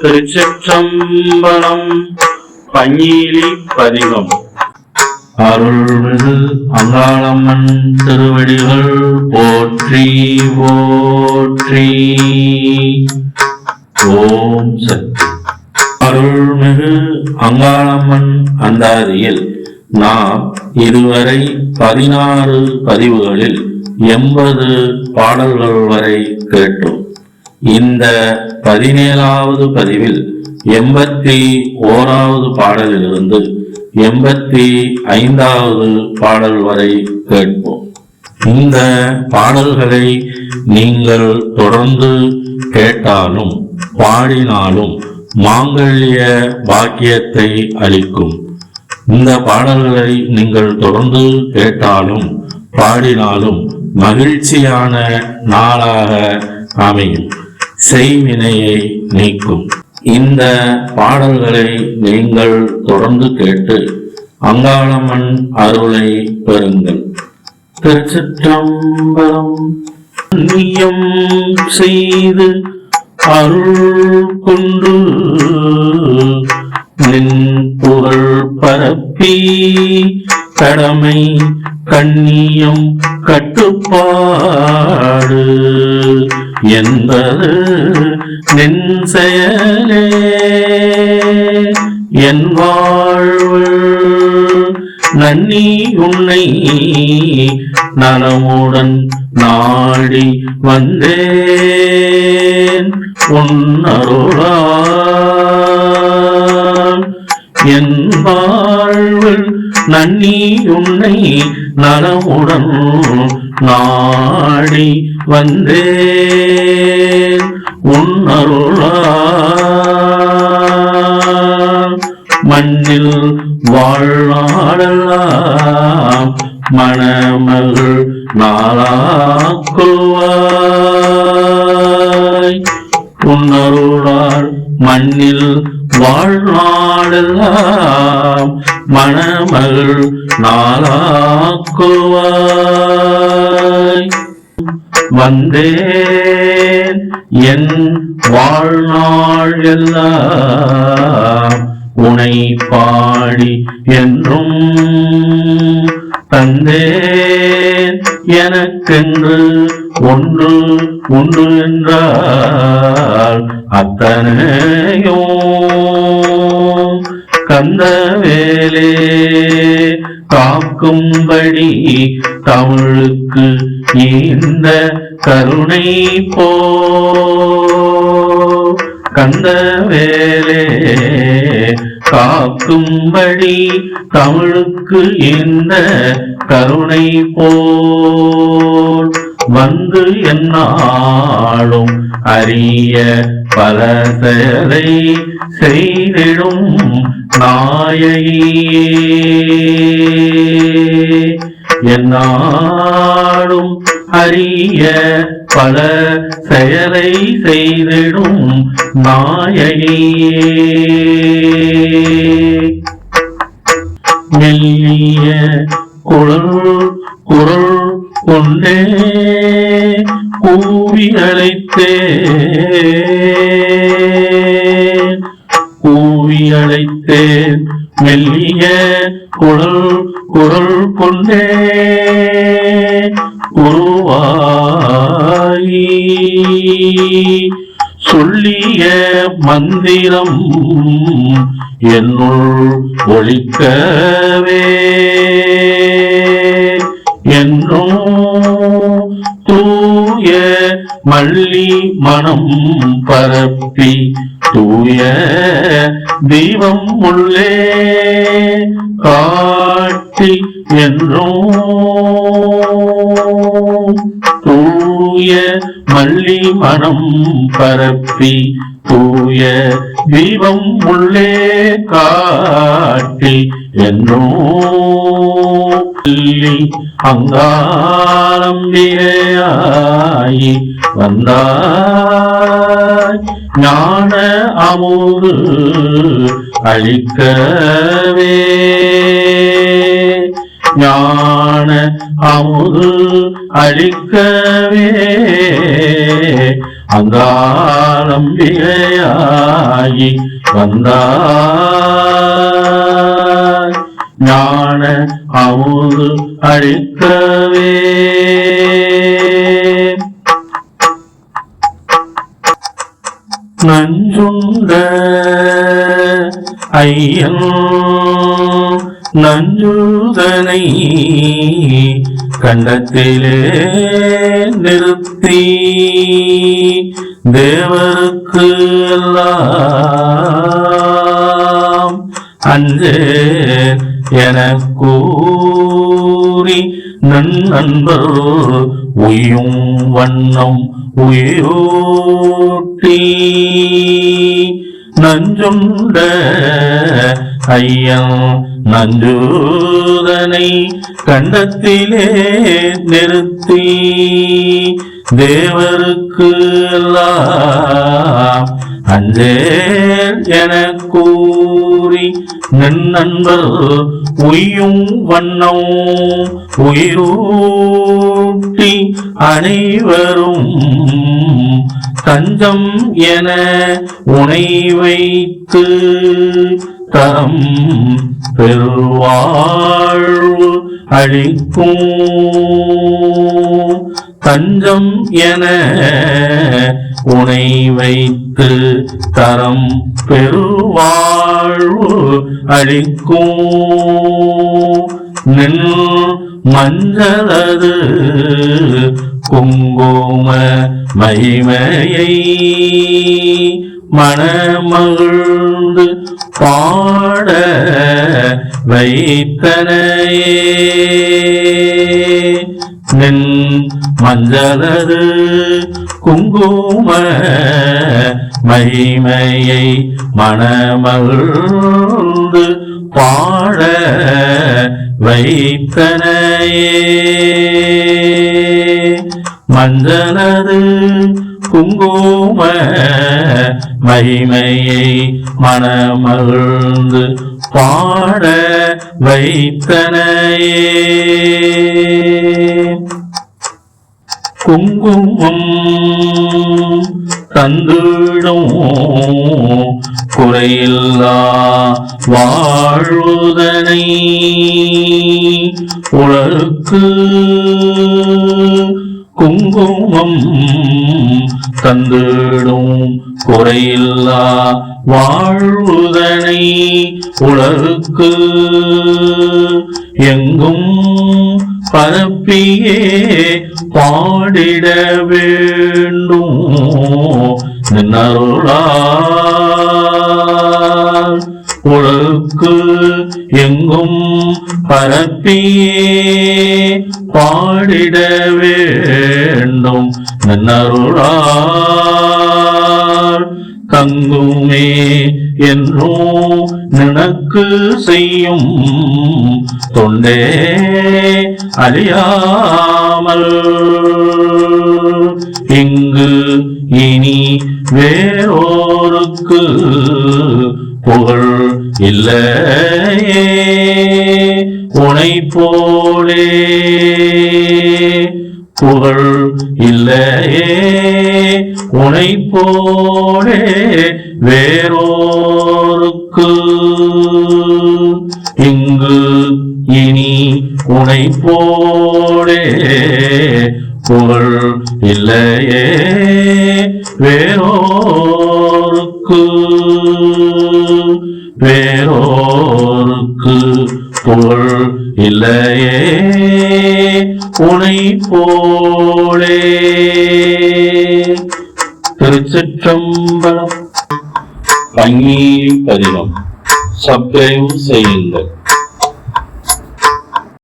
திருச்சிற்றம்பலம் பஞ்சீலி பதிகம். அருள்மிகு அங்காளம்மன் திருவடிகள் போற்றி போற்றி. ஓம் சக்தி. அருள்மிகு அங்காளம்மன் அந்தாதியில் நாம் இதுவரை பதினாறு பதிவுகளில் எண்பது பாடல்கள் வரை கேட்டோம். இந்த பதினேழாவது பதிவில் எண்பத்தி ஓராவது பாடலிலிருந்து எண்பத்தி ஐந்தாவது பாடல் வரை கேட்போம். இந்த பாடல்களை நீங்கள் தொடர்ந்து கேட்டாலும் பாடினாலும் மாங்கல்ய பாக்கியத்தை அளிக்கும். இந்த பாடல்களை நீங்கள் தொடர்ந்து கேட்டாலும் பாடினாலும் மகிழ்ச்சியான நாளாக அமையும். செய்வினையை நீக்கும். இந்த பாடல்களை நீங்கள் தொடர்ந்து கேட்டு அங்காளம்மன் அருளை பெறுங்கள். திருச்சிற்றம்பலம் புண்ணியம் செய்து அருள் கொண்டு நின் புகழ் பரப்பி கடமை கண்ணியம் கட்டுப்பாடு. என்பது நின் செயலே. என் வாழ்வு நன்னி உன்னை நலமுடன் நாடி வந்தேன். உன்னருளால் என் வாழ்வு நன்னி உன்னை நலமுடன் நாடி வந்தேன். உன்னருளால் மண்ணில் வாழ்நாளெல்லாம் மணமகள் நாளாக்குவாய் உன்னருளால் மண்ணில் வாழ்நாளெல்லாம் மணமகள் நாளாக்குவாய். வந்தேன் என் வாழ்நாள் எல்லாம் உனை பாடி என்றும் தந்தேன். எனக்கென்று ஒன்று உண்டு என்றால் அத்தனையோ கந்தவேலே காக்கும்படி தமிழுக்கு இந்த கருணை போ. கந்தவேலே காக்கும்படி தமிழுக்கு இந்த கருணை போல் வந்து என்னாலும் அறிய பல செயலை செய்திடும் நாயையே என்னாலும் அறிய பல செயலை செய்திடும் நாயையே மெல்லிய குரல் குரல் கொண்டே கூவி அழைத்தே அழைத்து மெல்லிய குரல் குரல் கொண்டே உருவாயி சொல்லிய மந்திரம் என்னுள் ஒழிக்கவே மல்லி மனம் பரப்பி தூய தெய்வம் உள்ளே காட்டி என்றும். தூய மல்லி மனம் பரப்பி தூய தெய்வம் உள்ளே காட்டி என்னோ அங்காரம் அங்காளம்பிகையாயி வந்தாய். ஞான அமுது அழிக்கவே ஞான அமுது அழிக்கவே அங்காளம்பிகையாகி வந்தாய். ஞான அமுது அழிக்கவே நஞ்சுண்ட ஐயன் நஞ்சுதனை கண்டத்திலே நிறுத்தி தேவருக்கு எல்லாம் அஞ்சே என கூறி நண்பர் உயும் வண்ணம் உயிரோட்டி நஞ்சுண்ட ஐயம் நஞ்சூதனை கண்டத்திலே நிறுத்தி தேவருக்கு எல்லாம் அஞ்சேல் என கூறி நண்பர் உய்யும் வண்ணம் உயிரூட்டி அனைவரும் தஞ்சம் என உனை வைத்து தரம் பெருவாழ்வு அழிக்கும் தஞ்சம் என உனை வைத்து தரம் பெருவாழ்வு அழிக்கும் நின் மஞ்சளது குங்கும மகிமையை மனமகிழ்ந்து பாட வைத்தனையே. நின் மஞ்சளது குங்கும மகிமையை மனமகிழ்ந்து பாட வைத்தனையே. மஞ்சனது குங்கும மகிமையை மனமகிழ்ந்து பாட வைத்தனையே. குங்குமம் தந்திடும். குறையில்லா வாழ்வுதனை உலருக்கு குங்குமம் தந்திடும். குறையில்லா வாழ்வுதனை உலருக்கு எங்கும் பரப்பியே பாடிட வேண்டும். நின்னருளால் உலகுக்கு எங்கும் பரப்பியே பாடிட வேண்டும் நின்னருளால் தங்குமே என்றோ நினக்கு செய்யும் தொண்டே அழியாமல். இங்கு இனி வேறோருக்கு புகழ் இல்லையே. உனை போலே புகழ் இல்லையே. உனை போலே வேறோருக்கு இங்கு இனி உனை போலே புகழ் இல்லையே. வேறு வேறோருக்கு வேறோருக்கு புகழ் இல்லையே. உனை போலே திருச்சிற்றம்பலம். பங்கீரி பதினம் சப்ஸ்கிரைப் செய்யுங்கள்.